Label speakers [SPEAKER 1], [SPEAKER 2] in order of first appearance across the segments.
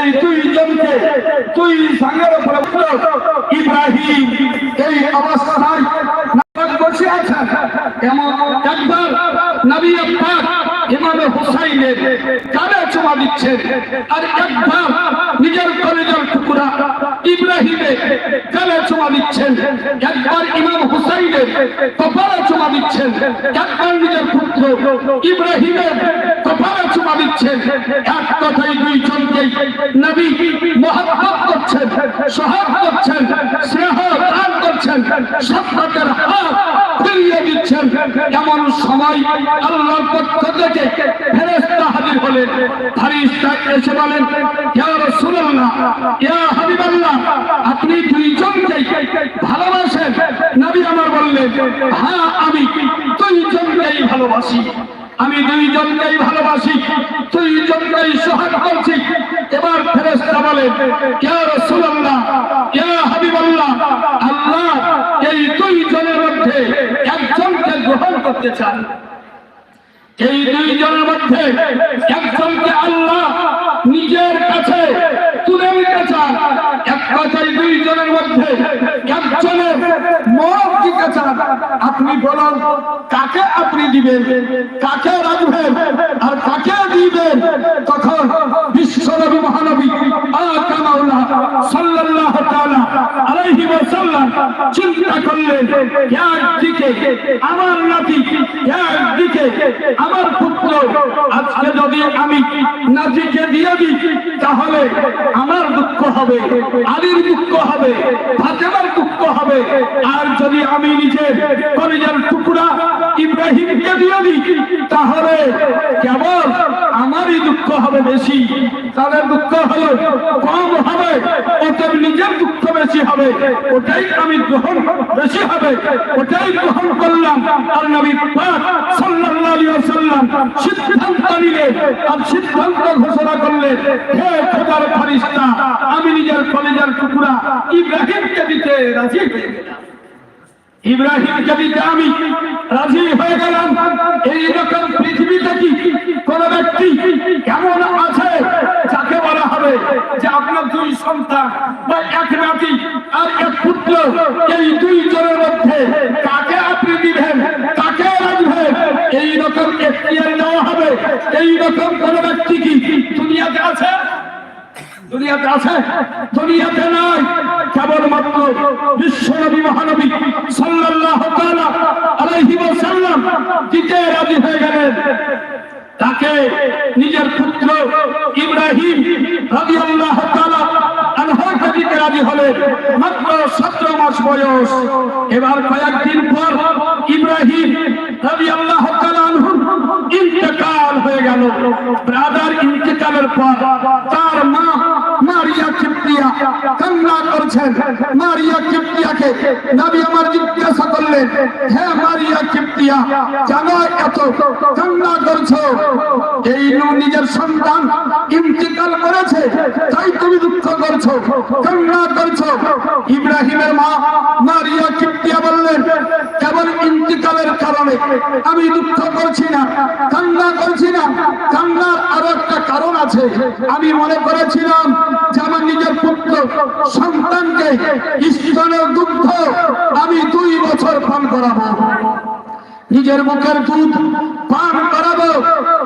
[SPEAKER 1] এই দুইজনকে দুই সাঙ্গের উঠল ইব্রাহিম, এই অবস্থায় বসে আছেন এমন একবার নবী পাক হুসাইনের কানে চুমা দিচ্ছেন। আর একবার নিজের কলেজের টুকরা কানে চুমা দিচ্ছেন। একবার ইমাম হুসাইনের দিচ্ছেন একবার নিজের পুত্র ইব্রাহিমের কপালে চুমা দিচ্ছেন। এক কথাই দুইজনকেই নবী মহাব্বত করছেন সহাব করছেন, স্নেহ দান করছেন সত্তাদের হাত ফিরিয়ে দিচ্ছেন। এমন সময় আল্লাহর পক্ষ থেকে ফেরেশতা হাজির হলেন। ফারিস্তা এসে বলেন, ইয়া রাসূলুল্লাহ, ইয়া হাবিবাল্লাহ ভালোবাসেন। নবী আমার বললেন হ্যাঁ আমি দুইজনকেই ভালোবাসি। আমি দুইজনকেই ভালোবাসি, দুইজনকেই সোহাগ করছি। এবার ফেরেশতা বলেন, ইয়া রাসূলুল্লাহ, ইয়া হাবিবাল্লাহ, আল্লাহ এই দুইজনের মধ্যে একজনকে গ্রহণ করতে চান। এই দুইজনের মধ্যে একজনকে আল্লাহ নিজের কাছে তুলে নিতে চান এক কথায় দুইজনের মধ্যে একজনের মত দিতে চান আপনি বলুন কাকে আপনি দিবেন? কাকে রাখবেন? আর কাকে দিবেন? তখন বিশ্বনবী মহানবী আমার তাহলে আমার দুঃখ হবে, আলীর দুঃখ হবে, ফাতেমার দুঃখ হবে। আর যদি আমি নিজে কলিজার টুকরা ইব্রাহিমকে দিয়ে দিই, তাহলে কেবল আমারই দুঃখ হবে বেশি। তাদের দুঃখ হলো কম হবে ওদের নিজের দুঃখ বেশি হবে, ওটাই আমি গ্রহণ বেশি হবে, ওটাই গ্রহণ করলাম। আর নবী ওয়াসাল্লাম সিদ্ধান্ত নিলে আর সিদ্ধান্ত ঘোষণা করলে হে খোদার ফেরেশতা, আমি নিজের কলেজের টুকরা ইব্রাহিমকে দিতে রাজি হয়ে গেলাম। ইব্রাহিমকে দিতে আমি রাজি হয়ে গেলাম, এই রকম পৃথিবীতে কি কোন ব্যক্তি কেমন আছে যাকে বলা হবে যে আপনার দুই সন্তান বা এক নাতি আর এক পুত্র, এই দুই জনের মধ্যে কাকে আপনি দিবেন, কাকে রাখবেন, এই রকম এখতিয়ার দেওয়া হবে, এই রকম কোন ব্যক্তি কি দুনিয়াতে দুনিয়াতে আছে, দুনিয়াতে নাই। কেবলমাত্র বিশ্বনবী মহানবী সাল্লাল্লাহু তাআলা আলাইহি ওয়াসাল্লাম দিতে রাজি হয়ে গেলেন। তাকে নিজের পুত্র ইব্রাহিম রাদিয়াল্লাহু তাআলা আনহুকে দিতে রাজি হলেন। মাত্র 17 মাস বয়স। এবার কয়েকদিন পর ইব্রাহিম রাদিয়াল্লাহু তাআলা আনহু ইন্তেকাল হয়ে গেল। ব্রাদার ইন্তেকালের পর তার মা মারিয়া কিপ্তিয়া কান্না করছেন। মারিয়া কিপ্তিয়াকে, নবী আমার জিজ্ঞাসা করলেন, হে মারিয়া কিপ্তিয়া কেন এত কান্না করছ? এই নিজের সন্তান ইন্তিকাল করেছে, তাই তুমি দুঃখ করছ, কান্না করছ। ইব্রাহিমের মা মারিয়া কিপ্তিয়া বললেন, কেবল ইন্তিকালের কারণে আমি দুঃখ করছি না, কান্না করছি না। কান্নার আরও একটা কারণ আছে। আমি মনে করেছিলাম যে আমার নিজের সন্তানকে স্তনের দুগ্ধ আমি দুই বছর পান করাবো। নিজের মুখের দুধ পান করাবো।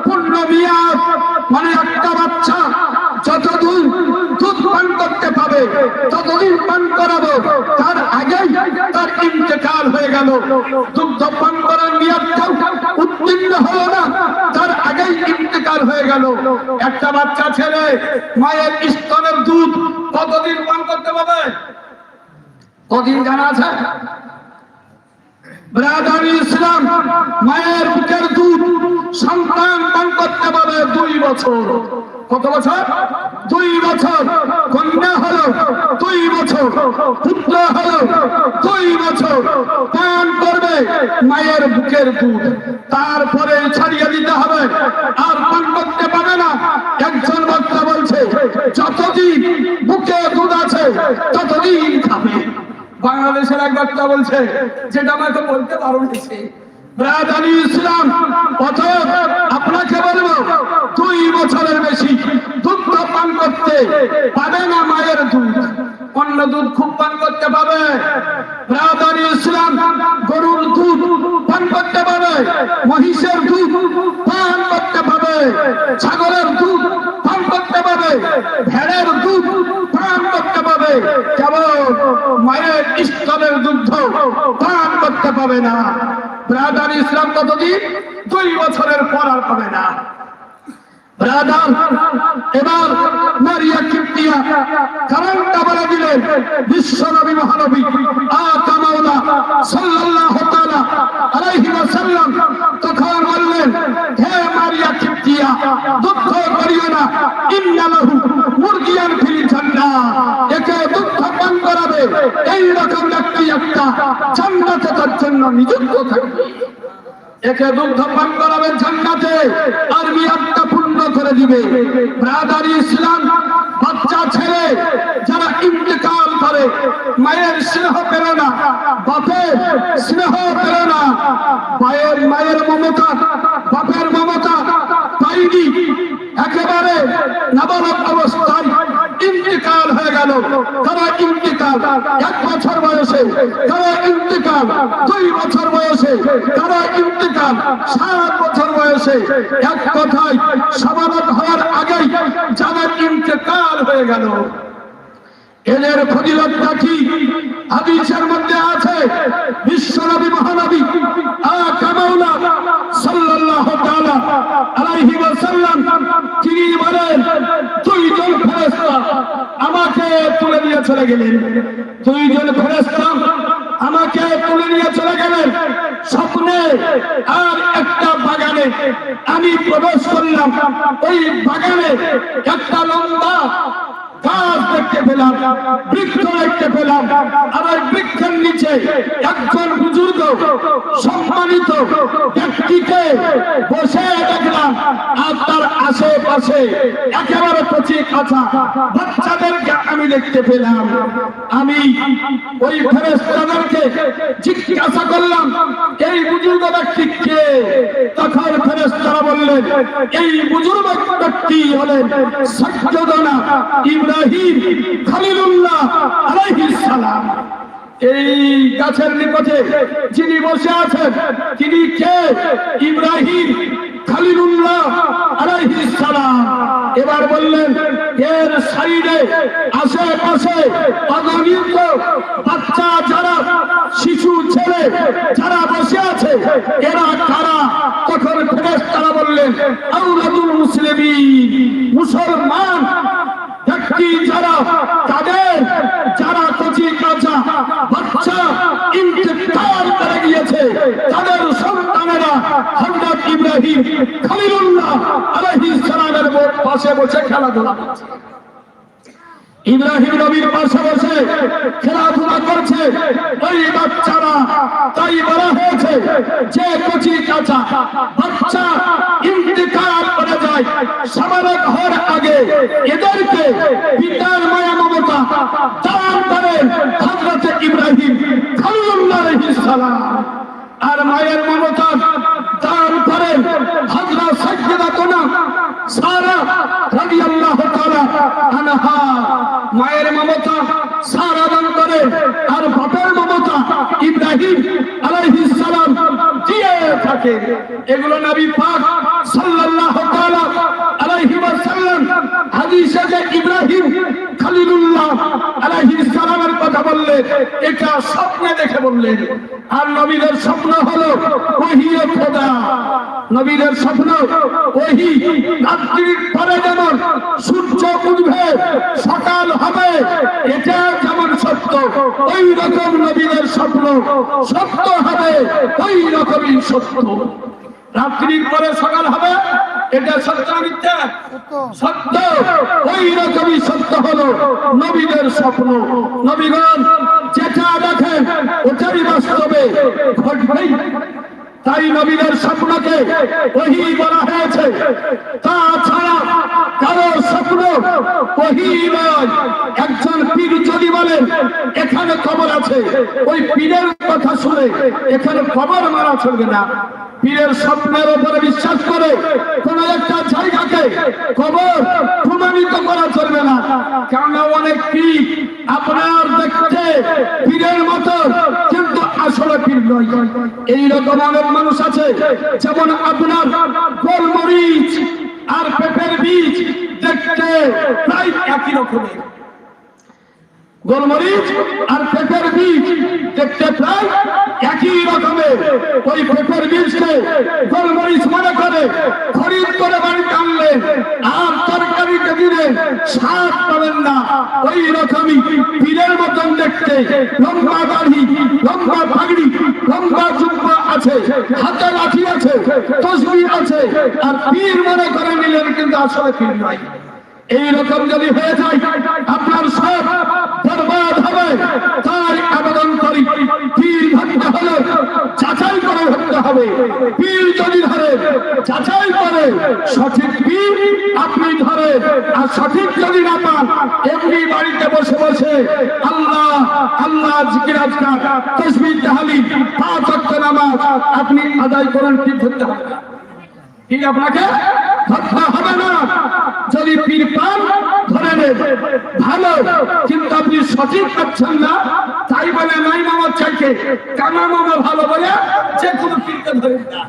[SPEAKER 1] পূর্ণ মেয়াদ মানে একটা বাচ্চা, যতদিন দুধ পান করতে পাবে, ততদিন পান করাবো। তার আগেই তার ইন্তেকাল হয়ে গেল। দুগ্ধ পান করার মেয়াদটাও উত্তীর্ণ হলো না, তার আগেই ইন্তেকাল হয়ে গেল। একটা বাচ্চা ছেলে, মায়ের স্তনের দুধ কতদিন পান করতে পাবে কদিন জানা আছে? কত বছর? দুই বছর। কন্যা দুই বছর। হলো করবে মায়ের বুকের দুধ। তারপরে ছাড়িয়ে যতদিন মুখে দুধ আছে ততদিন খাবে। বাংলাদেশের এক বক্তা বলছে যেটা আমাকে বলতে পারো বেশি পান করতে পাবে না মায়ের দুধ। দুধ খুব পান করতে পাবে। গরুর করতে পাবে মহিষের দুধ পান করতে পাবে ছাগলের দুধ পান করতে পাবে ভেড়ের দুধ পান করতে পাবে কেবল মায়ের স্তনের দুগ্ধ পান করতে পাবে না। ব্রাদার ইসলাম কতদিন? দুই বছরের পর আর পাবে না। বিশ্ব নবী মহানবী আকা মাওলা সাল্লাল্লাহু আলাইহি ওয়াসাল্লাম তখন বললেন, হে মারিয়া কিপ্তিয়া দুঃখ করিও না। জান্নাতে আর পূর্ণ করে দিবে। বাচ্চা ছেলে, যারা করে, মায়ের স্নেহ পেল না বাপের স্নেহ পেল মায়ের মায়ের মমতা, বাপের মমতা পাইনি। একেবারে নাবালক অবস্থায় ইন্তেকাল হয়ে গেল। তারা ইন্তেকাল। এক বছর বয়সে তারা ইন্তেকাল। দুই বছর বয়সে তারা ইন্তেকাল। সাত বছর বয়সে এক কথায় সমানত হওয়ার আগেই যাদের ইন্তেকাল হয়ে গেল। এদের ফজিলতটা কি হাদিসের মধ্যে আছে বিশ্বনবী মহানবী আকামাউলা সাল্লাল্লাহু তাআলা আলাইহি ওয়াসাল্লাম, তিনি বলেন, দুইজন ফেরেশতা আমাকে তুলে নিয়ে চলে গেলেন। দুইজন ফেরেশতা আমাকে তুলে নিয়ে চলে গেলেন স্বপ্নে আর একটা বাগানে। আমি প্রবেশ করলাম, ওই বাগানে একটা লম্বা গাছ দেখতে পেলাম, বৃক্ষ দেখতে পেলাম, আবার বৃক্ষের নিচে একজন বুজুর্গ সম্মানিত ব্যক্তিকে বসে দেখলাম। তার আশেপাশে একেবারে কচি কাঁচা। বাচ্চাদেরকে আমি দেখতে পেলাম। আমি ওই ফেরেস্তাদেরকে জিজ্ঞাসা করলাম, এই বুজুর্গ ব্যক্তি কে তখন ফেরেস্তারা বললেন, এই বুজুর্গ ব্যক্তি হলেন সত্যদনা ইব্রাহিম খলিলুল্লাহ আলাইহিস সালাম। এই গাছের নিকটে যিনি বসে আছেন, তিনি কে? ইব্রাহিম এবার বললেন, এর সাইডে, আশেপাশে অগণিত বাচ্চা, যারা শিশু, ছেলে, যারা বসে আছে, এরা কারা? তখন ফেরেশতারা বললেন, আউলাদুল মুসলিমিন, মুসলমান ব্যক্তি যারা, তাদের যারা কচি কাঁচা বাচ্চা ইন্তেকাল করে তাদের সন্তানেরা হযরত ইব্রাহিম খলিলুল্লাহ আলাইহিস সালামের পাশে বসে খেলাধুলা করছে। ইব্রাহিম নবীর পাশে বসে খেলাধুলা করছে। ওই বাচ্চারা তাই বলা হয়েছে যে কচি কাঁচা বাচ্চা ইন্তেকাল করে যায় সামারক হওয়ার আগে এদেরকে পিতার মায়া মমতা দান করেন হযরত ইব্রাহিম আলাইহিস সালাম। আর মায়ের মমতা দান করেন হযরত সাইয়্যিদাতুনা সারা রাদিয়াল্লাহু তাআলা আনহা। মায়ের মমতা সারা দান করে, আর বাপের মমতা ইব্রাহিম আলাইহিস সালাম দিয়ে থাকে। এগুলো নবী পাক সাল্লাল্লাহু তাআলা আলাইহি ওয়াসাল্লাম হাদিসে যে ইব্রাহিম খলিলুল্লাহ আলাইহিস সালামের কথা বললেন এটা স্বপ্নে দেখে বললেন আর নবীদের স্বপ্ন হলো ওহি খোদা। নবীদের স্বপ্ন ওহি রাত্রির পরে যেমন সূর্য উঠবে, সকাল হবে, এটা যেমন সত্য ওই রকম নবীদের স্বপ্ন সত্য হবে ওই রকমই সত্য। রাত্রির পরে সকাল হবে, এটা সত্য মিথ্যা? সত্য। ওই রকমই সত্য হলো নবীদের স্বপ্ন। নবীগণ, যেটা দেখেন ওটাই বাস্তবে ঘটবেই তাই নবীদের স্বপ্নকে ওই বলা হয়েছে। তাছাড়া কারও স্বপ্ন ওহি নয় এখানে কবর আছে। ওই পীরের কথা শুনে এখানে কবর মারা চলবে না। পীরের স্বপ্নের উপরে বিশ্বাস করে কোন একটা জায়গাকে কবর প্রমাণিত করা চলবে না। কেননা অনেক পীর আপনার দেখতে পীরের মতো, কিন্তু আসলে পীর নয়। এইরকম অনেক মানুষ আছে, যেমন আপনার গোলমরিচ আর পেঁপের বীজ। দেখতে প্রায় গোলমরিচ আর পেঁপের বীজ দেখতে প্রায় একই রকমের। ওই পেঁপের বীজকে গোলমরিচ মনে করে খরিদ করে বাড়িতে আনলেন আর তরকারিতে দিলেন স্বাদ পাবেন না। ওই রকমই পীরের মতন দেখতে, লম্বা দাড়ি, লম্বা পাগড়ি, লম্বা জুব্বা আছে, হাতে লাঠি আছে, তসবি আছে, আর পীর মনে করে নিলেন কিন্তু আসলে পীর নাই। এইরকম যদি হয়ে যায়, আপনার সব বরবাদ হবে তার আবেদন করি পীর ধরতে হলে যাচাই করে ধরতে হবে পীর যদি ধরে, যাচাই করে, সঠিক পীর আপনি ধরে, আর সঠিক যদি না পান, এমনি বাড়িতে বসে বসে আল্লাহ আল্লাহ জিকির তসবির তাহালি, পাঁচ ওয়াক্ত নামাজ আপনি আদায় করেন, কি ধরতে হবে না। কি আপনাকে ধরতে হবে না যদি পীর পান, ধরে নেন। ভালো, কিন্তু আপনি সঠিক পাচ্ছেন না, তাই বলে নাই মামা চাইকে কানা মামা ভালো বলে, যে কোনো পীরকে ধরে না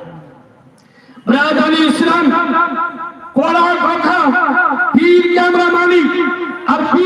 [SPEAKER 1] ব্রাদারি ইসলাম, কড়া কথা, পীরকে আমরা মানি। আর